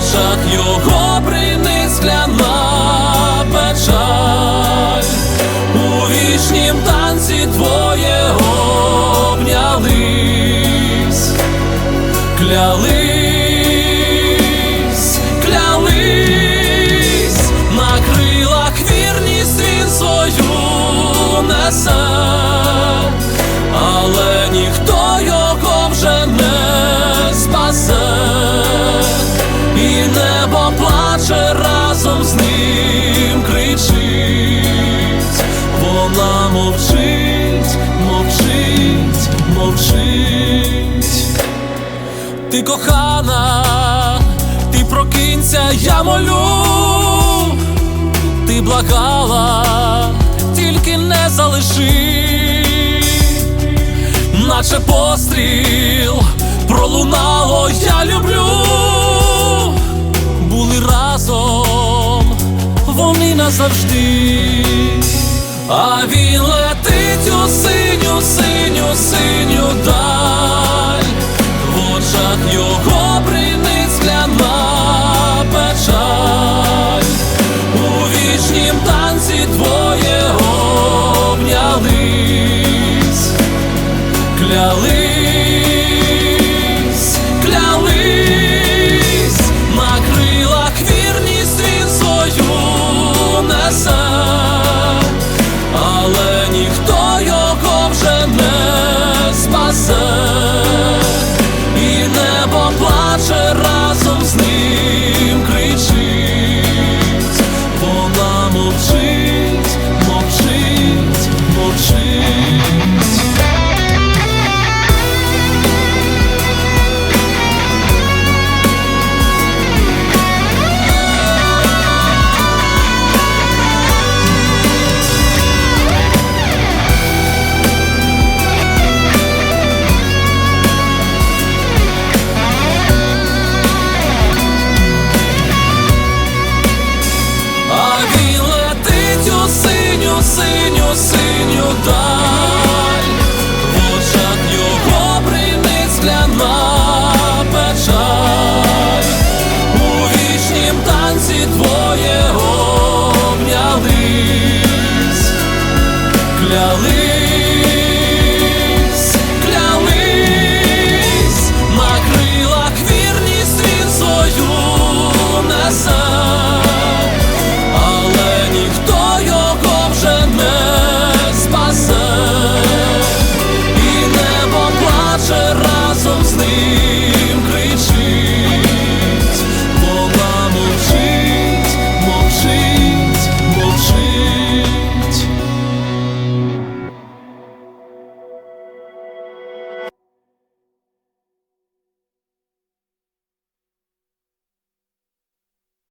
Kalacak yok. Плаче разом з ним кричить, вона мовчить, мовчить, мовчить. Ти кохана, ти прокинься, я молю, ти благала, тільки не залиши, наче постріл пролунало, я люблю, назавжди, а він летить у